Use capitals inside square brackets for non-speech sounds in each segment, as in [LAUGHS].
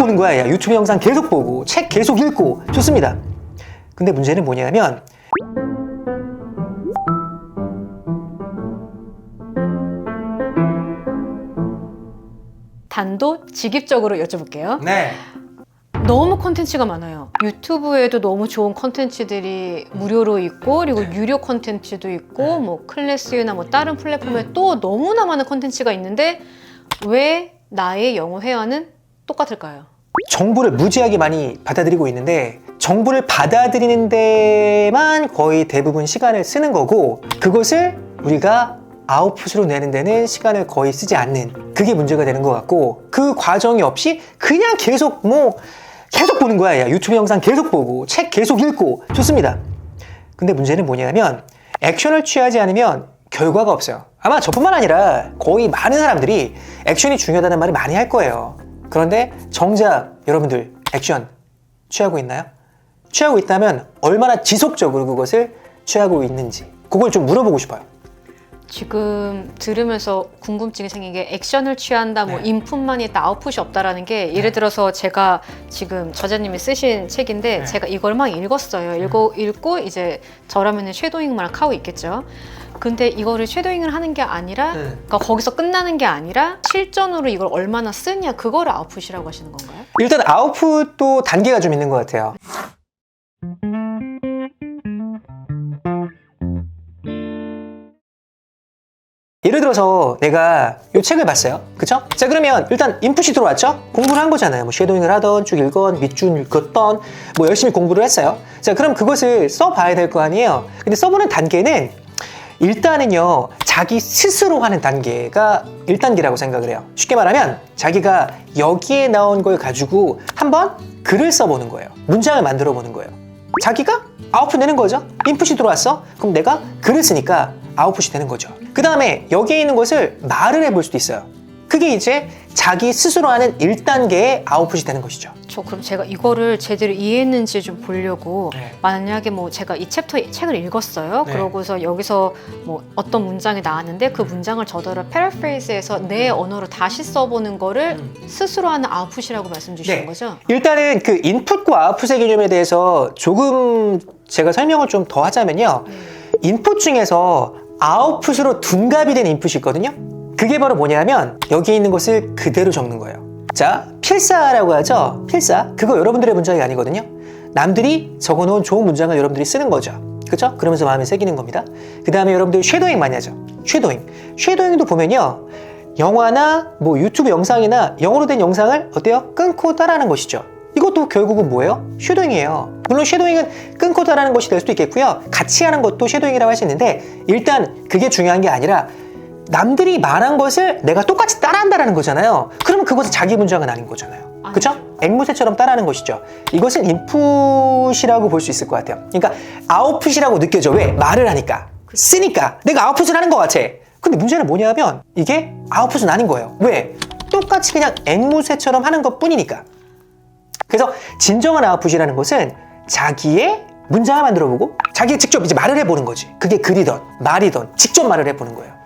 보는 거야. 야, 유튜브 영상 계속 보고, 책 계속 읽고, 좋습니다. 근데 문제는 뭐냐면, 단도 직입적으로 여쭤볼게요. 네. 너무 콘텐츠가 많아요. 유튜브에도 너무 좋은 콘텐츠들이 무료로 있고 그리고 유료 콘텐츠도 있고 뭐 클래스나 뭐 다른 플랫폼에 또 너무나 많은 콘텐츠가 있는데 왜 나의 영어 회화는 똑같을까요? 정보를 무지하게 많이 받아들이고 있는데 정보를 받아들이는 데만 거의 대부분 시간을 쓰는 거고 그것을 우리가 아웃풋으로 내는 데는 시간을 거의 쓰지 않는 그게 문제가 되는 것 같고 그 과정이 없이 그냥 계속 뭐 계속 보는 거야. 야, 유튜브 영상 계속 보고 책 계속 읽고. 좋습니다. 근데 문제는 뭐냐면 액션을 취하지 않으면 결과가 없어요. 아마 저뿐만 아니라 거의 많은 사람들이 액션이 중요하다는 말을 많이 할 거예요 그런데 정작 여러분들 액션 취하고 있나요? 취하고 있다면 얼마나 지속적으로 그것을 취하고 있는지 그걸 좀 물어보고 싶어요. 지금 들으면서 궁금증이 생긴 게 액션을 취한다, 뭐 네. 인풋만 있다, 아웃풋이 없다라는 게 예를 들어서 제가 지금 저자님이 쓰신 책인데 네. 제가 이걸 막 읽었어요. 읽고 읽고 이제 저라면 은 쉐도잉 막 하고 있겠죠. 근데 이거를 쉐도잉을 하는 게 아니라 네. 그러니까 거기서 끝나는 게 아니라 실전으로 이걸 얼마나 쓰냐 그거를 아웃풋이라고 하시는 건가요? 일단 아웃풋도 단계가 좀 있는 것 같아요. 예를 들어서 내가 이 책을 봤어요. 그쵸? 자, 그러면 일단 인풋이 들어왔죠? 공부를 한 거잖아요. 뭐 쉐도잉을 하던, 쭉 읽건, 밑줄 읽었던, 뭐 열심히 공부를 했어요. 자, 그럼 그것을 써봐야 될 거 아니에요? 근데 써보는 단계는 일단은요, 자기 스스로 하는 단계가 1단계라고 생각을 해요. 쉽게 말하면 자기가 여기에 나온 걸 가지고 한번 글을 써보는 거예요. 문장을 만들어 보는 거예요. 자기가 아웃풋 내는 거죠. 인풋이 들어왔어? 그럼 내가 글을 쓰니까 아웃풋이 되는 거죠. 그 다음에 여기에 있는 것을 말을 해볼 수도 있어요. 그게 이제 자기 스스로 하는 1단계의 아웃풋이 되는 것이죠. 저 그럼 제가 이거를 제대로 이해했는지 좀 보려고 네. 만약에 뭐 제가 이 챕터 책을 읽었어요. 네. 그러고서 여기서 뭐 어떤 문장이 나왔는데 그 문장을 저더러 패러프레이즈해서 내 언어로 다시 써보는 거를 음. 스스로 하는 아웃풋이라고 말씀 주시는 네. 거죠? 일단은 그 인풋과 아웃풋의 개념에 대해서 조금 제가 설명을 좀 더 하자면요. 인풋 중에서 아웃풋으로 둔갑이 된 인풋이 있거든요. 그게 바로 뭐냐면 여기에 있는 것을 그대로 적는 거예요. 자, 필사라고 하죠. 필사. 그거 여러분들의 문장이 아니거든요. 남들이 적어놓은 좋은 문장을 여러분들이 쓰는 거죠. 그죠? 그러면서 마음에 새기는 겁니다. 그 다음에 여러분들 쉐도잉 많이 하죠. 쉐도잉. 쉐도잉도 보면요. 영화나 뭐 유튜브 영상이나 영어로 된 영상을 어때요? 끊고 따라하는 것이죠. 이것도 결국은 뭐예요? 쉐도잉이에요. 물론 쉐도잉은 끊고 따라하는 것이 될 수도 있겠고요. 같이 하는 것도 쉐도잉이라고 할 수 있는데 일단 그게 중요한 게 아니라 남들이 말한 것을 내가 똑같이 따라한다라는 거잖아요. 그러면 그것은 자기 문장은 아닌 거잖아요. 그쵸? 앵무새처럼 따라하는 것이죠. 이것은 인풋이라고 볼 수 있을 것 같아요. 그러니까 아웃풋이라고 느껴져. 왜? 말을 하니까. 쓰니까. 내가 아웃풋을 하는 것 같아. 근데 문제는 뭐냐면 이게 아웃풋은 아닌 거예요. 왜? 똑같이 그냥 앵무새처럼 하는 것 뿐이니까. 그래서 진정한 아웃풋이라는 것은 자기의 문장을 만들어 보고 자기가 직접 이제 말을 해보는 거지. 그게 글이든 말이든 직접 말을 해보는 거예요.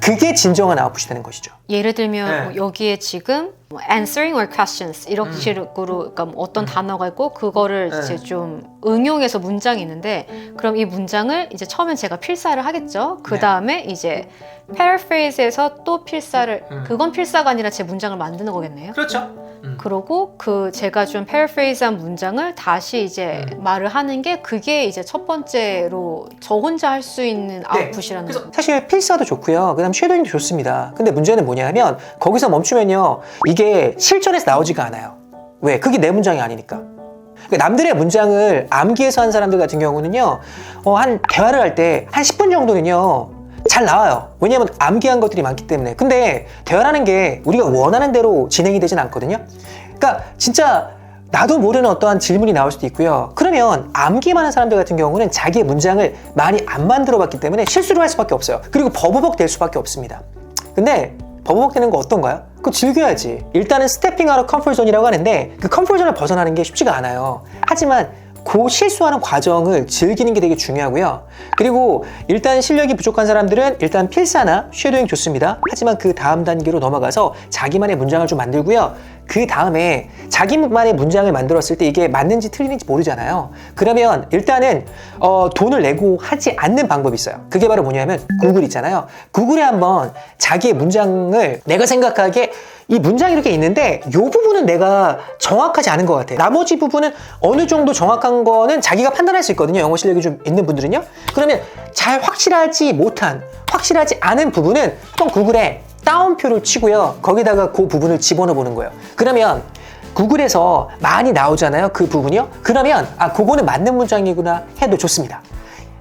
그게 진정한 아웃풋이 되는 것이죠. 예를 들면 네. 뭐 여기에 지금 뭐 answering or questions 이런 식으로 그러니까 뭐 어떤 단어가 있고 그거를 네. 이제 좀 응용해서 문장이 있는데 그럼 이 문장을 이제 처음엔 제가 필사를 하겠죠. 그 다음에 이제 paraphrase에서 또 필사를 음. 그건 필사가 아니라 제 문장을 만드는 거겠네요. 그렇죠. 그러고 그 제가 좀 paraphrase한 문장을 다시 이제 음. 말을 하는 게 그게 이제 첫 번째로 저 혼자 할 수 있는 아웃풋이라는 네. 그래서 거. 사실 필사도 좋고요. 그다음 쉐도잉도 좋습니다. 근데 문제는 뭐냐면 거기서 멈추면요. 이게 실전에서 나오지가 않아요. 왜? 그게 내 문장이 아니니까. 그러니까 남들의 문장을 암기해서 한 사람들 같은 경우는요. 어, 한 대화를 할 때 한 10분 정도는요. 잘 나와요. 왜냐하면 암기한 것들이 많기 때문에. 근데 대화라는 게 우리가 원하는 대로 진행이 되진 않거든요. 그러니까 진짜 나도 모르는 어떠한 질문이 나올 수도 있고요. 그러면 암기만 한 사람들 같은 경우는 자기의 문장을 많이 안 만들어 봤기 때문에 실수를 할 수밖에 없어요. 그리고 버버벅 될 수밖에 없습니다. 근데 버버벅 되는 거 어떤가요? 그거 즐겨야지. 일단은 스태핑 아웃 컴포트 존이라고 하는데 그 컴포트 존을 벗어나는 게 쉽지가 않아요. 하지만 그 실수하는 과정을 즐기는 게 되게 중요하고요. 그리고 일단 실력이 부족한 사람들은 일단 필사나 쉐도잉 좋습니다. 하지만 그 다음 단계로 넘어가서 자기만의 문장을 좀 만들고요. 그 다음에 자기만의 문장을 만들었을 때 이게 맞는지 틀리는지 모르잖아요. 그러면 일단은 어, 돈을 내고 하지 않는 방법이 있어요. 그게 바로 뭐냐면 구글 있잖아요. 구글에 한번 자기의 문장을 내가 생각하기에 이 문장이 이렇게 있는데 이 부분은 내가 정확하지 않은 것 같아. 나머지 부분은 어느 정도 정확한 거는 자기가 판단할 수 있거든요. 영어 실력이 좀 있는 분들은요. 그러면 잘 확실하지 못한, 확실하지 않은 부분은 한번 구글에 따옴표를 치고요. 거기다가 그 부분을 집어넣어 보는 거예요. 그러면 구글에서 많이 나오잖아요. 그 부분이요. 그러면 아, 그거는 맞는 문장이구나 해도 좋습니다.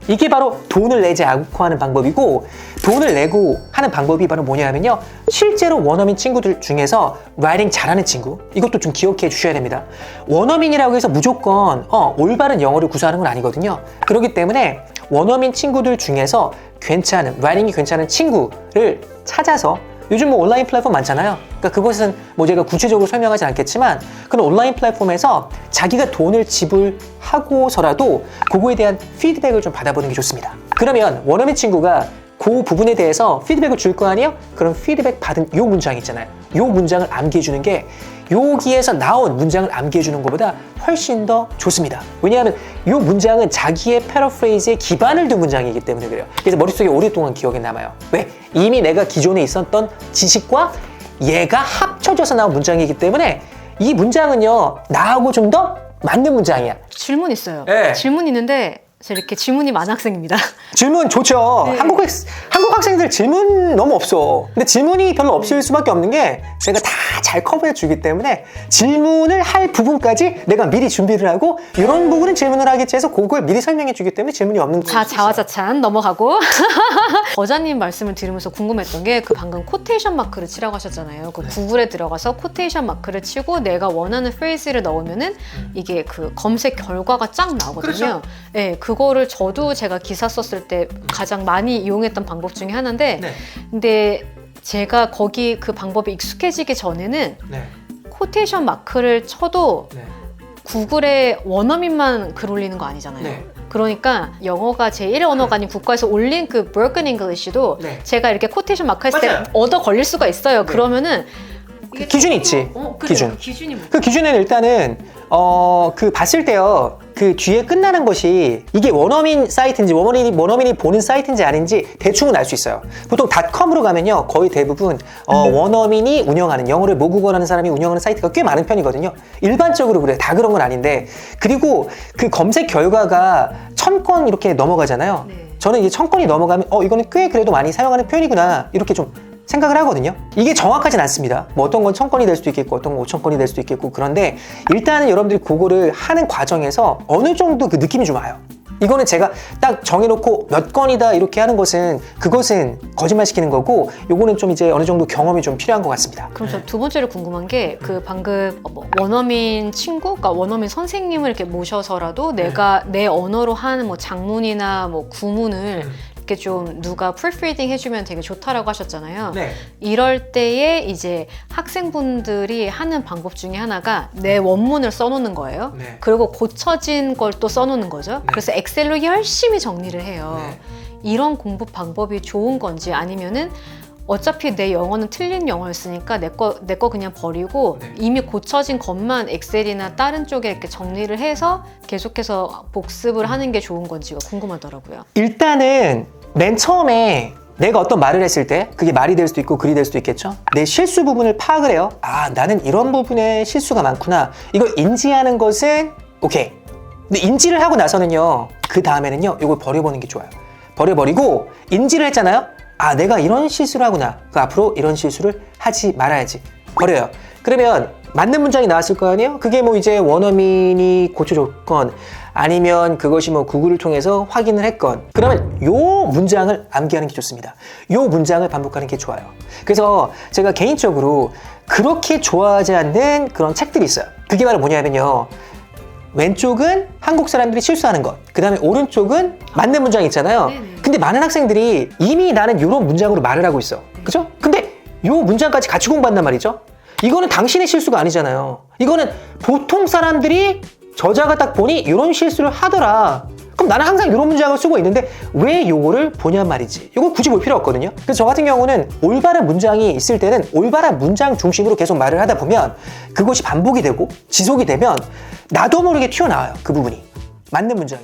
이게 바로 돈을 내지 않고 하는 방법이고 돈을 내고 하는 방법이 바로 뭐냐면요. 실제로 원어민 친구들 중에서 라이팅 잘하는 친구 이것도 좀 기억해 주셔야 됩니다. 원어민이라고 해서 무조건 어, 올바른 영어를 구사하는 건 아니거든요. 그렇기 때문에 원어민 친구들 중에서 괜찮은 라이팅이 괜찮은 친구를 찾아서 요즘 뭐 온라인 플랫폼 많잖아요. 그러니까 그것은 뭐 제가 구체적으로 설명하지 않겠지만 그런 온라인 플랫폼에서 자기가 돈을 지불하고서라도 그거에 대한 피드백을 좀 받아보는 게 좋습니다. 그러면 원어민 친구가 그 부분에 대해서 피드백을 줄 거 아니에요? 그럼 피드백 받은 요 문장 있잖아요. 요 문장을 암기해 주는 게 여기에서 나온 문장을 암기해 주는 것보다 훨씬 더 좋습니다. 왜냐하면 이 문장은 자기의 패러프레이즈에 기반을 둔 문장이기 때문에 그래요. 그래서 머릿속에 오랫동안 기억에 남아요. 왜? 이미 내가 기존에 있었던 지식과 얘가 합쳐져서 나온 문장이기 때문에 이 문장은요 나하고 좀 더 맞는 문장이야. 질문 있어요. 네. 질문 있는데 저 이렇게 질문이 많은 학생입니다. [LAUGHS] 질문 좋죠. 네. 한국, 학, 한국 학생들 질문 너무 없어. 근데 질문이 별로 없을 수밖에 없는 게 제가 다 잘 커버해 주기 때문에 질문을 할 부분까지 내가 미리 준비를 하고 이런 부분은 질문을 하겠지 해서 그걸 미리 설명해 주기 때문에 질문이 없는 자, 거예요. 자화자찬 넘어가고. [LAUGHS] 어자님 말씀을 들으면서 궁금했던 게 그 방금 코테이션 마크를 치라고 하셨잖아요. 그 구글에 들어가서 코테이션 마크를 치고 내가 원하는 프레이즈를 넣으면은 이게 그 검색 결과가 쫙 나오거든요. 네, 그 거를 저도 제가 기사 썼을 때 가장 많이 이용했던 방법 중에 하나인데 네. 근데 제가 거기 그 방법이 익숙해지기 전에는 네. 코테이션 마크를 쳐도 네. 구글에 원어민만 글 올리는 거 아니잖아요. 네. 그러니까 영어가 제1 언어가 아닌 국가에서 올린 그 broken English도 네. 제가 이렇게 코테이션 마크 했을 맞아요. 때 얻어 걸릴 수가 있어요. 그러면은 그 기준이 있지. 어, 그래요. 기준. 기준이 뭐? 그 기준에는 일단은 어 그 봤을 때요 그 뒤에 끝나는 것이 이게 원어민 사이트인지 원어민이 원어민이 보는 사이트인지 아닌지 대충은 알 수 있어요. 보통 닷컴으로 가면요 거의 대부분 어, 원어민이 운영하는 영어를 모국어라는 사람이 운영하는 사이트가 꽤 많은 편이거든요. 일반적으로 그래 다 그런 건 아닌데 그리고 그 검색 결과가 천 건 이렇게 넘어가잖아요. 네. 저는 이제 천 건이 넘어가면 어 이거는 꽤 그래도 많이 사용하는 표현이구나 이렇게 좀 생각을 하거든요. 이게 정확하진 않습니다. 뭐 어떤 건 천 건이 될 수도 있겠고 어떤 건 오천 건이 될 수도 있겠고 그런데 일단은 여러분들이 그거를 하는 과정에서 어느 정도 그 느낌이 좀 와요. 이거는 제가 딱 정해놓고 몇 건이다 이렇게 하는 것은 그것은 거짓말 시키는 거고 요거는 좀 이제 어느 정도 경험이 좀 필요한 것 같습니다. 그럼 저 두 번째로 궁금한 게 그 방금 뭐 원어민 친구, 그러니까 원어민 선생님을 이렇게 모셔서라도 내가 내 언어로 하는 뭐 장문이나 뭐 구문을 이렇게 좀 누가 프리리딩 해주면 되게 좋다라고 하셨잖아요. 네. 이럴 때에 이제 학생분들이 하는 방법 중에 하나가 내 원문을 써놓는 거예요. 네. 그리고 고쳐진 걸 또 써놓는 거죠. 그래서 엑셀로 열심히 정리를 해요. 네. 이런 공부 방법이 좋은 건지 아니면은 어차피 내 영어는 틀린 영어였으니까 내 거 내 거 그냥 버리고 네. 이미 고쳐진 것만 엑셀이나 다른 쪽에 이렇게 정리를 해서 계속해서 복습을 하는 게 좋은 건지가 궁금하더라고요. 일단은 맨 처음에 내가 어떤 말을 했을 때 그게 말이 될 수도 있고 글이 될 수도 있겠죠. 내 실수 부분을 파악을 해요. 아 나는 이런 부분에 실수가 많구나. 이걸 인지하는 것은 오케이. 근데 인지를 하고 나서는요. 그 다음에는요. 이걸 버려보는 게 좋아요. 버려버리고 인지를 했잖아요. 아 내가 이런 실수를 하구나. 그 앞으로 이런 실수를 하지 말아야지. 버려요. 그러면 맞는 문장이 나왔을 거 아니에요? 그게 뭐 이제 원어민이 고쳐줬건 아니면 그것이 뭐 구글을 통해서 확인을 했건 그러면 요 문장을 암기하는 게 좋습니다. 요 문장을 반복하는 게 좋아요. 그래서 제가 개인적으로 그렇게 좋아하지 않는 그런 책들이 있어요. 그게 바로 뭐냐면요. 왼쪽은 한국 사람들이 실수하는 것. 그 다음에 오른쪽은 맞는 문장 있잖아요. 네네. 근데 많은 학생들이 이미 나는 이런 문장으로 말을 하고 있어. 그죠? 근데 요 문장까지 같이 공부한단 말이죠. 이거는 당신의 실수가 아니잖아요. 이거는 보통 사람들이 저자가 딱 보니 이런 실수를 하더라. 그럼 나는 항상 이런 문장을 쓰고 있는데 왜 요거를 보냔 말이지. 이거 굳이 볼 필요 없거든요. 그래서 저 같은 경우는 올바른 문장이 있을 때는 올바른 문장 중심으로 계속 말을 하다 보면 그것이 반복이 되고 지속이 되면 나도 모르게 튀어나와요. 그 부분이. 맞는 문장이.